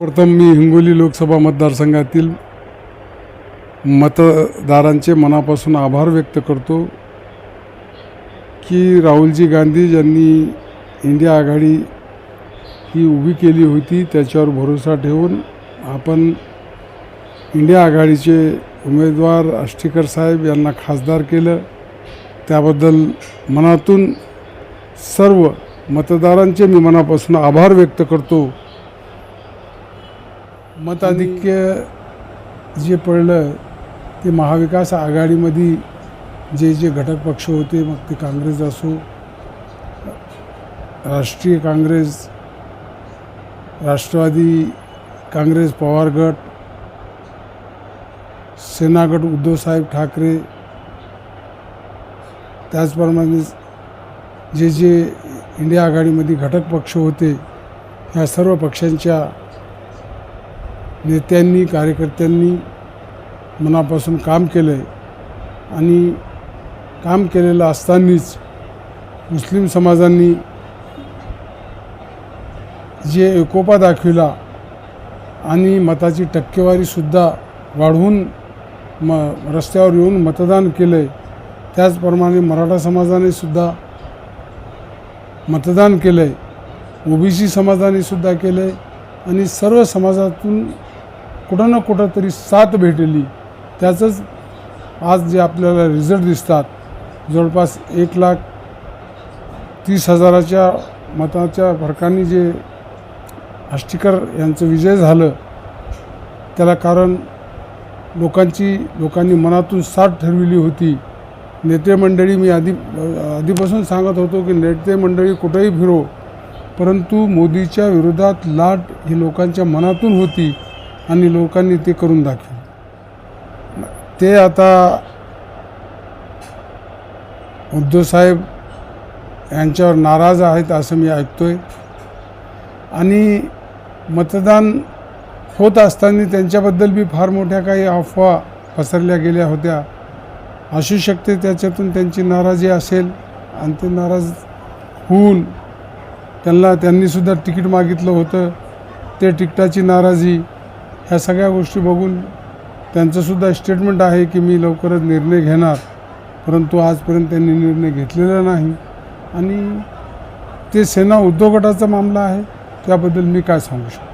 प्रथम मी हिंगोली लोकसभा मतदारसंघातील मतदारांचे मनापासून आभार व्यक्त करतो की राहुलजी गांधी ज्यांनी इंडिया आघाडी ही उभी केली होती त्याच्यावर भरोसा ठेवून आपण इंडिया आघाडीचे उमेदवार आष्टीकर साहेब यांना खासदार केलं. त्याबद्दल मनातून सर्व मतदारांचे मी मनापासून आभार व्यक्त करतो. मताधिक्य जे पडलं ते महाविकास आघाडीमध्ये जे जे घटक पक्ष होते मग ते काँग्रेस असो राष्ट्रीय काँग्रेस राष्ट्रवादी काँग्रेस पवार गट सेना गट उद्धवसाहेब ठाकरे त्याचप्रमाणे जे जे इंडिया आघाडीमध्ये घटक पक्ष होते ह्या सर्व पक्षांच्या नेत्यांनी कार्यकर्त्यांनी मनापासून काम केलं आहे आणि काम केलेलं असतानाच मुस्लिम समाजांनी जे एकोपा दाखविला आणि मताची टक्केवारीसुद्धा वाढवून म रस्त्यावर येऊन मतदान केलं आहे त्याचप्रमाणे मराठा समाजाने सुद्धा मतदान केलं आहे ओबीसी समाजाने सुद्धा केलं आहे आणि सर्व समाजातून कुठं ना कुठं तरी साथ भेटली. त्याचंच आज जे आपल्याला रिझल्ट दिसतात जवळपास एक लाख तीस हजाराच्या मताच्या फरकाने जे आष्टीकर यांचं विजय झालं त्याला कारण लोकांची लोकांनी मनातून साथ ठरविली होती. नेते मंडळी मी आधी आधीपासून सांगत होतो की नेते मंडळी कुठेही फिरो परंतु मोदीच्या विरोधात लाट ही लोकांच्या मनातून होती. आणि लोकांनी ते करून दाखवलं. ते आता उद्धवसाहेब यांच्यावर नाराज आहेत असं मी ऐकतोय. आणि मतदान होत असताना त्यांच्याबद्दल बी फार मोठ्या काही अफवा पसरल्या गेल्या होत्या. असू शकते त्याच्यातून त्यांची नाराजी असेल आणि ते नाराज होऊन त्यांना त्यांनीसुद्धा तिकीट मागितलं होतं. ते तिकिटाची नाराजी ह्या सगळ्या गोष्टी बघून त्यांचंसुद्धा स्टेटमेंट आहे की मी लवकरच निर्णय घेणार. परंतु आजपर्यंत त्यांनी निर्णय घेतलेला नाही. आणि ते सेना उद्योग गटाचा मामला आहे त्याबद्दल मी काय सांगू शकतो?